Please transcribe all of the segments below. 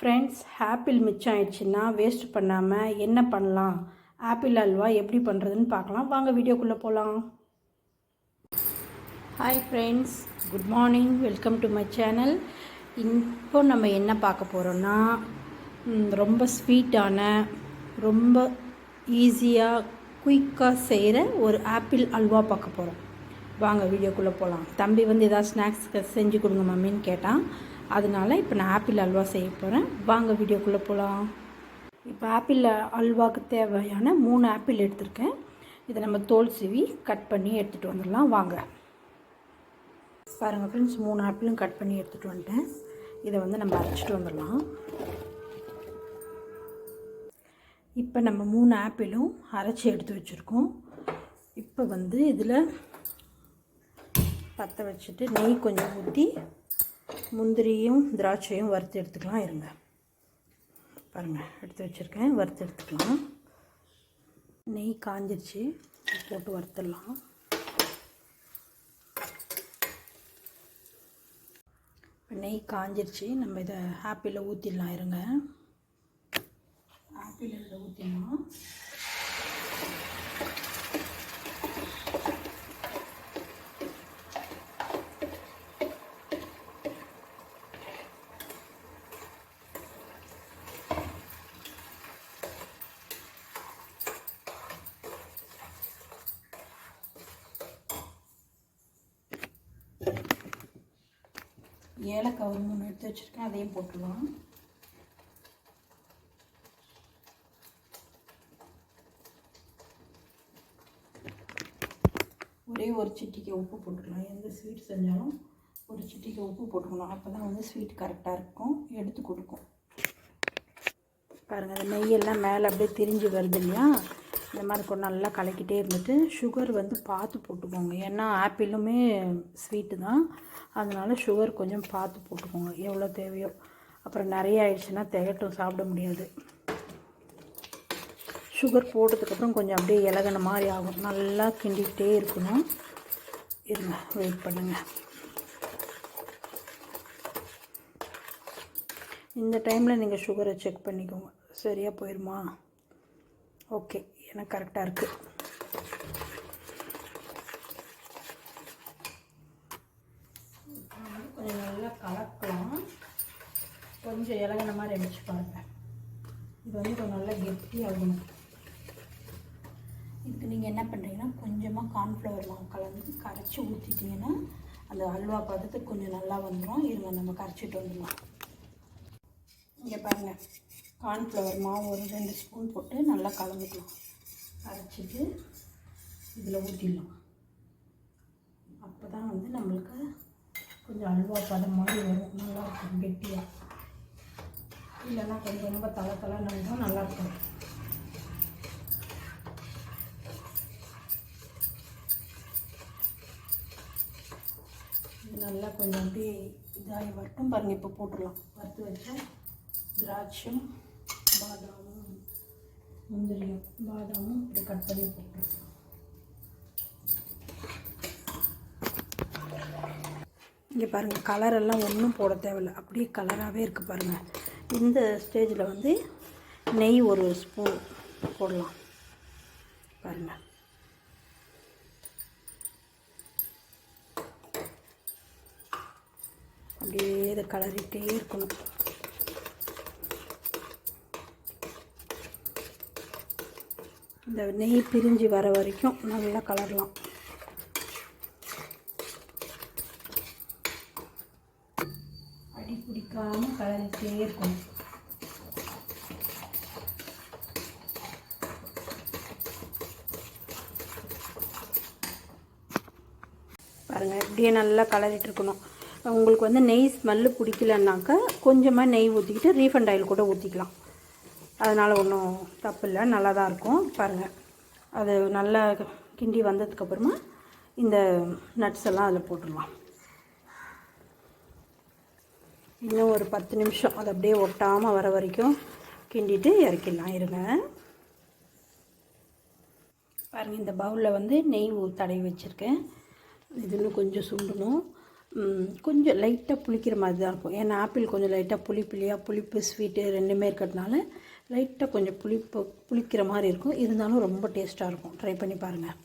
Friends apple மிச்சம் ஆயிடுச்சுன்னா waste பண்ணாமல் என்ன பண்ணலாம்? ஆப்பிள் அல்வா எப்படி பண்ணுறதுன்னு பார்க்கலாம். வாங்க வீடியோக்குள்ளே போகலாம் hi friends good morning welcome to my channel இப்போ நம்ம என்ன பார்க்க போகிறோன்னா ரொம்ப ஸ்வீட்டான ரொம்ப ஈஸியாக குயிக்காக செய்கிற ஒரு ஆப்பிள் அல்வா பார்க்க போகிறோம் வாங்க வீடியோக்குள்ளே போகலாம் தம்பி வந்து ஏதாவது ஸ்நாக்ஸ் செஞ்சு கொடுங்க மம்மின்னு கேட்டான். அதனால இப்போ நான் ஆப்பிள் அல்வா செய்ய போகிறேன் வாங்க வீடியோக்குள்ளே போகலாம் இப்போ ஆப்பிள் அல்வாவுக்கு தேவையான மூணு ஆப்பிள் எடுத்திருக்கேன். இதை நம்ம தோல் சிவி கட் பண்ணி எடுத்துகிட்டு வந்துடலாம். வாங்க. பாருங்கள் ஃப்ரெண்ட்ஸ் மூணு ஆப்பிளும் கட் பண்ணி எடுத்துகிட்டு வந்துட்டேன். இதை வந்து நம்ம அரைச்சிட்டு வந்துடலாம். இப்போ நம்ம மூணு ஆப்பிளும் அரைச்சி எடுத்து வச்சுருக்கோம். இப்போ வந்து இதில் பற்ற வச்சுட்டு நெய் கொஞ்சம் ஊற்றி முந்திரியும் திராட்சையும் வறுத்து எடுத்துக்கலாம் இருங்க. பாருங்கள் எடுத்து வச்சுருக்கேன் வறுத்து எடுத்துக்கலாம். நெய் காஞ்சிருச்சு போட்டு வறுத்துடலாம். இப்போ நெய் காஞ்சிருச்சு நம்ம இதை ஆப்பிளில் ஊற்றிடலாம் இருங்க. ஆப்பிளில் ஊற்றிடலாம் ஏலக்காய் ஒரு மூணு எடுத்து வச்சுருக்கேன் அதையும் போட்டுடலாம். ஒரே ஒரு சிட்டிக்கு உப்பு போட்டுக்கலாம். எந்த ஸ்வீட் செஞ்சாலும் ஒரு சிட்டிக்கு உப்பு போட்டுக்கணும் அப்போ தான் வந்து ஸ்வீட் கரெக்டாக இருக்கும். எடுத்து கொடுக்கும். பாருங்கள் அந்த நெய்யெல்லாம் மேலே அப்படியே திரிஞ்சு வருது இல்லையா? இந்த மாதிரி கொஞ்சம் நல்லா கலக்கிட்டே இருந்துட்டு சுகர் வந்து பார்த்து போட்டுக்கோங்க. ஏன்னா ஆப்பிளுமே ஸ்வீட்டு தான். அதனால சுகர் கொஞ்சம் பார்த்து போட்டுக்கோங்க. எவ்வளோ தேவையோ. அப்புறம் நிறைய ஆயிடுச்சுன்னா திகட்டும் சாப்பிட முடியாது. சுகர் போட்டதுக்கப்புறம் கொஞ்சம் அப்படியே இலகுன மாதிரி ஆகும். நல்லா கிண்டிக்கிட்டே இருக்கணும். இருங்க வெயிட் பண்ணுங்கள் இந்த டைமில் நீங்கள் சுகரை செக் பண்ணிக்கோங்க. சரியாக போயிடுமா ஓகே எனக்கு கரெக்டாக இருக்குது கொஞ்சம் நல்லா கலக்கலாம். கொஞ்சம் இலகுன மாதிரி அடிச்சு பாருங்கள் இது வந்து கொஞ்சம் நல்லா கெட்டியாகணும் இதுக்கு நீங்கள் என்ன பண்ணுறீங்கன்னா கொஞ்சமாக கார்ன்ஃப்ளவர் மாவு கலந்து கரைச்சி ஊற்றிட்டிங்கன்னா அந்த அல்வா பதத்துக்கு கொஞ்சம் நல்லா வந்துடும் இருங்க நம்ம கரைச்சிட்டு வந்துடலாம். இங்கே பாருங்கள் கார்ன்ஃப்ளவர் மாவு ஒரு ரெண்டு ஸ்பூன் போட்டு நல்லா கலந்துக்கலாம். அரைச்சிட்டு இதில் ஊற்றிடலாம். அப்போ தான் வந்து நம்மளுக்கு கொஞ்சம் அல்வா பதம் மாதிரி வரும். நல்லா இருக்கும் கெட்டியாக இல்லைன்னா கொஞ்சம் ரொம்ப தலை தலை நல்லா நல்லாயிருக்கும் நல்லா கொஞ்சம் அப்படியே இதாகி வரட்டும். பாருங்கள் இப்போ போட்டுடலாம். வறுத்து வச்ச திராட்சம் பாதாமும் முந்திரியும் பாதாமும் இப்படி கட் பண்ணி போட்டுருலாம் இங்கே பாருங்கள் கலர் எல்லாம் ஒன்றும் போட தேவையில்ல. அப்படியே கலராகவே இருக்குது பாருங்கள் இந்த ஸ்டேஜில் வந்து நெய் ஒரு ஸ்பூன் போடலாம். பாருங்கள் அப்படியே இதை கலரிட்டே இருக்கணும். இந்த நெய் பிரிஞ்சு வர வரைக்கும் நல்லா கலரலாம். அடி பிடிக்காமல் கலரிட்டே இருக்கணும். பாருங்கள் இப்படியே நல்லா கலரிட்டு இருக்கணும். உங்களுக்கு வந்து நெய் ஸ்மெல்லு பிடிக்கலன்னாக்கா கொஞ்சமாக நெய் ஊற்றிக்கிட்டு ரீஃபண்ட் ஆயில் கூட ஊற்றிக்கலாம் அதனால் ஒன்றும் தப்பு இல்லை நல்லா தான் இருக்கும். பாருங்கள் அது நல்லா கிண்டி வந்ததுக்கப்புறமா இந்த நட்ஸ் எல்லாம் அதில் போட்டுடலாம். இன்னும் ஒரு பத்து நிமிஷம். அது அப்படியே ஒட்டாமல் வர வரைக்கும் கிண்டிட்டு இறக்கிடலாம். இருங்க. பாருங்கள் இந்த பவுலில் வந்து நெய் ஊ- தடவி வச்சுருக்கேன். இது இன்னும் கொஞ்சம் சுண்டணும். கொஞ்சம் லைட்டாக புளிக்கிற மாதிரி தான் இருக்கும். ஏன்னா ஆப்பிள் கொஞ்சம் லைட்டாக புளி புளியாக புளிப்பு ஸ்வீட்டு ரெண்டுமே இருக்கிறதுனால லைட்டாக கொஞ்சம் புளிப்பு புளிக்கிற மாதிரி இருக்கும். இருந்தாலும் ரொம்ப டேஸ்ட்டாக இருக்கும். ட்ரை பண்ணி பாருங்கள்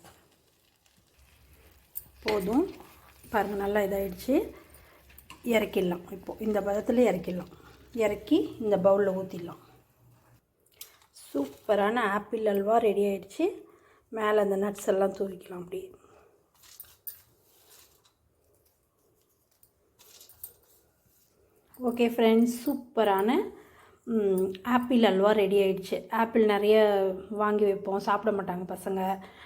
போதும். பாருங்கள் நல்லா இதாகிடுச்சு இறக்கிடலாம். இப்போது இந்த பதத்தில் இறக்கிடலாம். இறக்கி இந்த பவுலில் ஊற்றிடலாம் சூப்பரான ஆப்பிள் அல்வா ரெடி ஆகிடுச்சு மேலே அந்த நட்ஸ் எல்லாம் தூவிக்கலாம் அப்படியே. ஓகே ஃப்ரெண்ட்ஸ் சூப்பரான ஆப்பிள் அல்வா ரெடி ஆயிடுச்சு. ஆப்பிள் நிறைய வாங்கி வைப்போம். சாப்பிட மாட்டாங்க பசங்க.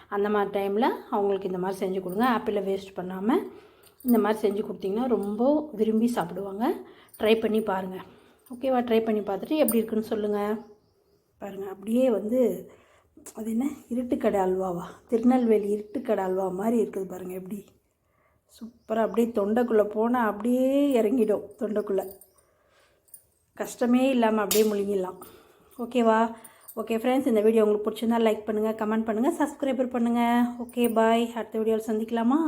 அந்த மாதிரி டைமில் அவங்களுக்கு இந்த மாதிரி செஞ்சு கொடுங்க. ஆப்பிளை வேஸ்ட் பண்ணாமல் இந்த மாதிரி செஞ்சு கொடுத்தீங்கன்னா ரொம்ப விரும்பி சாப்பிடுவாங்க. ட்ரை பண்ணி பாருங்கள் ஓகேவா ட்ரை பண்ணி பார்த்துட்டு எப்படி இருக்குன்னு சொல்லுங்கள் பாருங்கள் அப்படியே வந்து அது என்ன? இருட்டுக்கடை அல்வாவா? திருநெல்வேலி இருட்டுக்கடை அல்வா மாதிரி இருக்குது பாருங்கள் எப்படி? சூப்பராக அப்படியே தொண்டைக்குள்ளே போனால் அப்படியே இறங்கிடும் தொண்டைக்குள்ளே. கஷ்டமே இல்லாமல் அப்படியே முழுங்கிடலாம். ஓகேவா ஓகே ஃப்ரெண்ட்ஸ் இந்த வீடியோ உங்களுக்கு பிடிச்சிருந்தா லைக் பண்ணுங்கள் கமெண்ட் பண்ணுங்கள் சப்ஸ்கிரைபர் பண்ணுங்கள் ஓகே பாய் அடுத்த வீடியோவில் சந்திக்கலாமா?